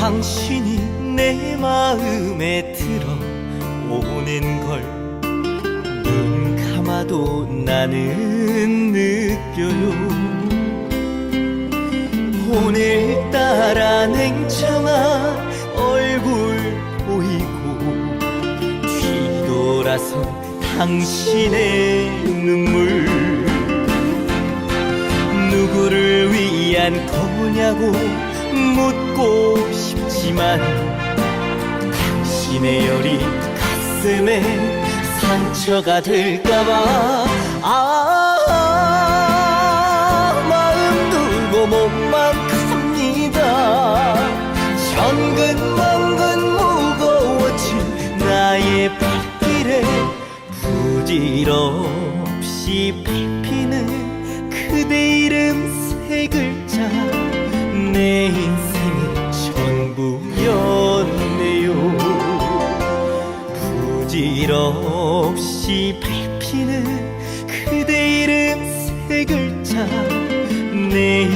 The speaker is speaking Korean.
당신이 내 마음에 들어오는 걸 눈 감아도 나는 느껴요. 오늘따라 냉정한 얼굴 보이고 뒤돌아서 당신의 눈물. 누구를 위한 거냐고 묻고 싶지만 당신의 열이 가슴에 상처가 될까봐. 아 마음 두고 몸만 갑니다. 정근멍근 무거워진 나의 발길에 부질없이 밟히 부질없이 밟히는 그대 이름 세 글자 내